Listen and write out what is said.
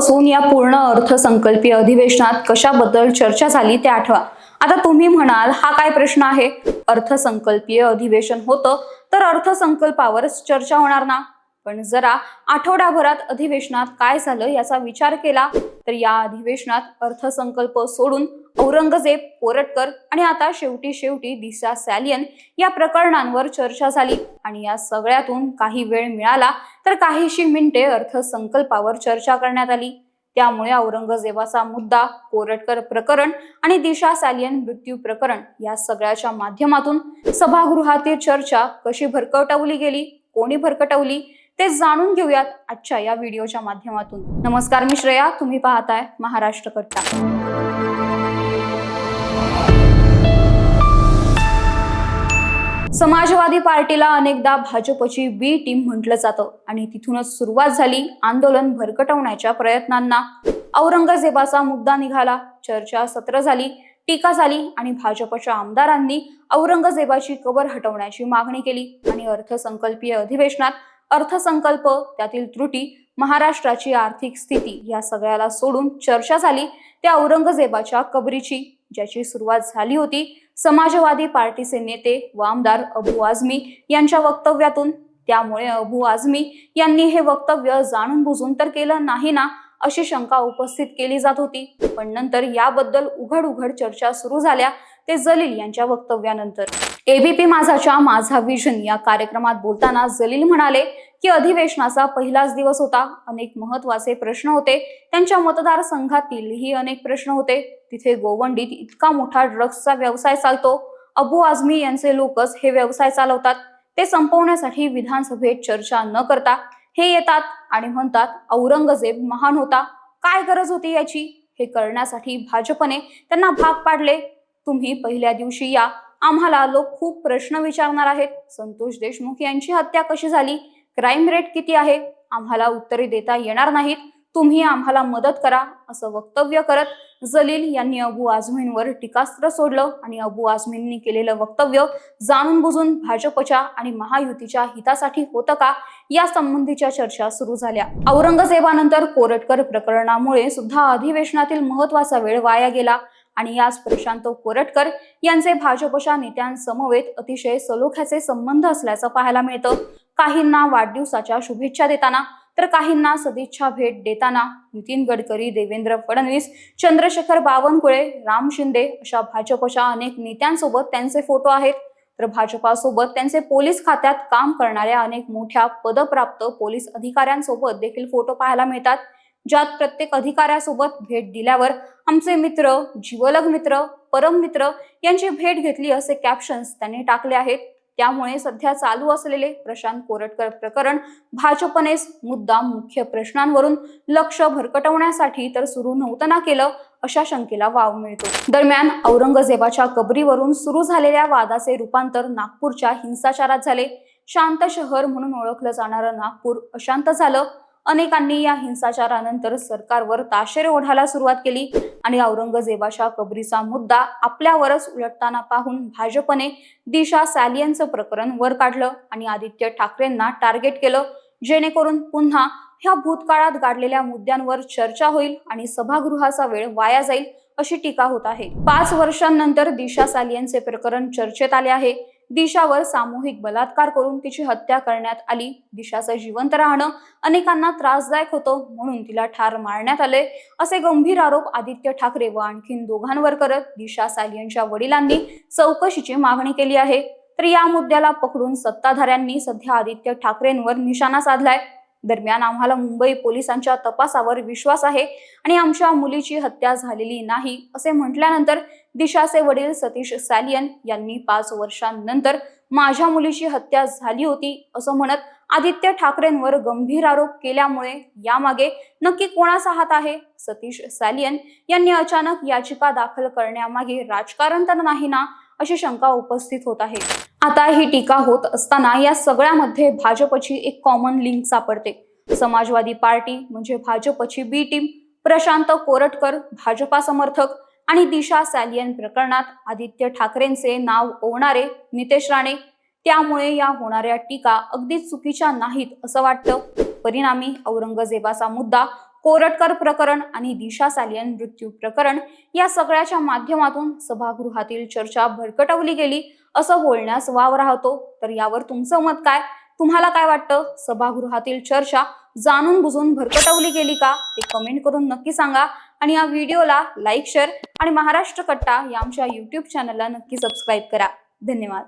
असून या पूर्ण अर्थसंकल्पीय अधिवेशनात कशाबद्दल चर्चा झाली ते आठवा. आता तुम्ही म्हणाल हा काय प्रश्न आहे? अर्थसंकल्पीय अधिवेशन होतं तर अर्थसंकल्पावरच चर्चा होणार ना? पण जरा आठवड्याभरात अधिवेशनात काय झालं याचा विचार केला तर या अधिवेशनात अर्थसंकल्प सोडून औरंगजेब कोरटकर आणि आता शेवटी शेवटी दिशा सॅलियन या प्रकरणांवर चर्चा झाली आणि या सगळ्यातून काही वेळ मिळाला तर काहीशी मिनिटे अर्थसंकल्पावर चर्चा करण्यात आली. त्यामुळे औरंगजेबाचा मुद्दा कोरटकर प्रकरण आणि दिशा सॅलियन मृत्यू प्रकरण या सगळ्याच्या माध्यमातून सभागृहातील चर्चा कशी भरकटवली गेली कोणी भरकटवली ते जाणून घेऊयात आजच्या या व्हिडिओच्या माध्यमातून. नमस्कार मी श्रेया. तुम्ही पाहताय महाराष्ट्र कट्टा समाजवादी पार्टीला अनेकदा भाजपची बी टीम म्हटलं जातं आणि तिथूनच सुरुवात झाली आंदोलन भरकटवण्याच्या प्रयत्नांना. औरंगजेबाचा मुद्दा निघाला चर्चा सत्र झाली टीका झाली आणि भाजपच्या आमदारांनी औरंगजेबाची कबर हटवण्याची मागणी केली आणि अर्थसंकल्पीय अधिवेशनात अर्थसंकल्प त्यातील त्रुटी महाराष्ट्राची आर्थिक स्थिती या सगळ्याला सोडून चर्चा झाली. त्या औरंगजेबाच्या कबरीची ज्याची सुरुवात झाली होती समाजवादी पार्टीचे नेते व आमदार अबू आझमी यांच्या वक्तव्यातून. त्यामुळे अबू आझमी यांनी हे वक्तव्य जाणून बुजून तर केलं नाही ना अशी शंका उपस्थित केली जात होती. पण नंतर याबद्दल उघड उघड चर्चा सुरू झाल्या ते जलील यांच्या वक्तव्यानंतर. एबीपी माझाच्या माझा विजन या कार्यक्रमात बोलताना जलील म्हणाले की अधिवेशनाचा पहिलाच दिवस होता. अनेक महत्त्वाचे प्रश्न होते. त्यांच्या मतदारसंघातीलही अनेक प्रश्न होते. तिथे गोवंडीत इतका मोठा ड्रग्सचा व्यवसाय चालतो. अबू आझमी यांचे लोकच हे व्यवसाय चालवतात. ते संपवण्यासाठी विधानसभेत चर्चा न करता हे येतात आणि म्हणतात औरंगजेब महान होता. काय गरज होती याची? हे करण्यासाठी भाजपने त्यांना भाग पाडले. तुम्ही पहिल्या दिवशी या. आम्हाला लोक खूप प्रश्न विचारणार आहेत. संतोष देशमुख यांची हत्या कशी झाली? क्राईम रेट किती आहे? आम्हाला उत्तरे देता येणार नाहीत. तुम्ही आम्हाला मदत करा असं वक्तव्य करत जलील यांनी अबू आझमींवर टीकास्त्र सोडलं आणि अबू आझमींनी केलेलं वक्तव्य जाणून बुजून भाजपच्या आणि महायुतीच्या हितासाठी होतं का या संबंधीच्या चर्चा सुरू झाल्या. औरंगजेबानंतर कोरटकर प्रकरणामुळे सुद्धा अधिवेशनातील महत्त्वाचा वेळ वाया गेला आणि याच प्रशांत कोरटकर यांचे भाजपच्या नेत्यांसमवेत अतिशय सलोख्याचे संबंध असल्याचं पाहायला मिळतं. काहींना वाढदिवसाच्या शुभेच्छा देताना तर काहींना सदिच्छा भेट देताना नितीन गडकरी देवेंद्र फडणवीस चंद्रशेखर बावनकुळे राम शिंदे अशा भाजपच्या अनेक नेत्यांसोबत त्यांचे फोटो आहेत. तर भाजपासोबत त्यांचे पोलीस खात्यात काम करणाऱ्या अनेक मोठ्या पदप्राप्त पोलीस अधिकाऱ्यांसोबत देखील फोटो पाहायला मिळतात. ज्यात प्रत्येक अधिकाऱ्यासोबत भेट दिल्यावर आमचे मित्र जीवलग मित्र परम मित्र यांची भेट घेतली असे कॅप्शन्स त्यांनी टाकले आहेत. त्यामुळे सध्या चालू असलेले प्रशांत कोरटकर प्रकरण भाजपनेच मुद्दा मुख्य प्रश्नांवरून लक्ष भरकटवण्यासाठी तर सुरू नव्हतं ना केलं अशा शंकेला वाव मिळतो. दरम्यान औरंगजेबाच्या कबरीवरून सुरू झालेल्या वादाचे रूपांतर नागपूरच्या हिंसाचारात झाले. शांत शहर म्हणून ओळखलं जाणारं नागपूर अशांत झालं. अनेकांनी या हिंसाचारानंतर सरकारवर ताशेरे ओढायला सुरुवात केली. आणि औरंगजेबाच्या कबरीचा मुद्दा आपल्यावरच उलटताना पाहून भाजपने दिशा सॅलियनचं प्रकरण वर काढलं आणि आदित्य ठाकरेंना टार्गेट केलं. जेणेकरून पुन्हा ह्या भूतकाळात गाडलेल्या मुद्द्यांवर चर्चा होईल आणि सभागृहाचा वेळ वाया जाईल अशी टीका होत आहे. पाच वर्षांनंतर दिशा सालियनचे प्रकरण चर्चेत आले आहे. दिशावर सामूहिक बलात्कार करून तिची हत्या करण्यात आली. दिशाचं जिवंत राहणं अनेकांना त्रासदायक होतं म्हणून तिला ठार मारण्यात आले. असे गंभीर आरोप आदित्य ठाकरे व आणखीन दोघांवर करत दिशा सालियनच्या वडिलांनी चौकशीची मागणी केली आहे. तर या मुद्द्याला पकडून सत्ताधाऱ्यांनी सध्या आदित्य ठाकरेंवर निशाणा साधलाय. दरम्यान आम्हाला मुंबई पोलिसांच्या तपासावर विश्वास आहे आणि आमच्या मुलीची हत्या झालेली नाही असे म्हटल्यानंतर दिशाचे वडील सतीश सॅलियन यांनी पाच वर्षांनंतर माझ्या मुलीची हत्या झाली होती असं म्हणत आदित्य ठाकरेंवर गंभीर आरोप केल्यामुळे यामागे नक्की कोणाचा हात आहे? सतीश सॅलियन यांनी अचानक याचिका दाखल करण्यामागे राजकारण तर नाही ना अशी शंका उपस्थित होत आहे. आता ही टीका होत असताना या सगळ्यामध्ये भाजपची एक कॉमन लिंक सापडते. समाजवादी पार्टी म्हणजे भाजपची बी टीम प्रशांत कोरटकर भाजपा समर्थक आणि दिशा सॅलियन प्रकरणात आदित्य ठाकरेंचे नाव ओवणारे नितेश राणे. त्यामुळे या होणाऱ्या टीका अगदी चुकीच्या नाहीत असं वाटतं. परिणामी औरंगजेबाचा मुद्दा कोरटकर प्रकरण आणि दिशा सालियन मृत्यू प्रकरण या सगळ्याच्या माध्यमातून सभागृहातील चर्चा भरकटवली गेली. असं बोलण्यास वाव राहतो. तर यावर तुमचं मत काय? तुम्हाला काय वाटतं? सभागृहातील चर्चा जाणून बुजून भरकटवली गेली का? ते कमेंट करून नक्की सांगा. आणि या व्हिडिओला लाईक शेअर आणि महाराष्ट्र कट्टा या आमच्या युट्यूब चॅनलला नक्की सबस्क्राईब करा. धन्यवाद.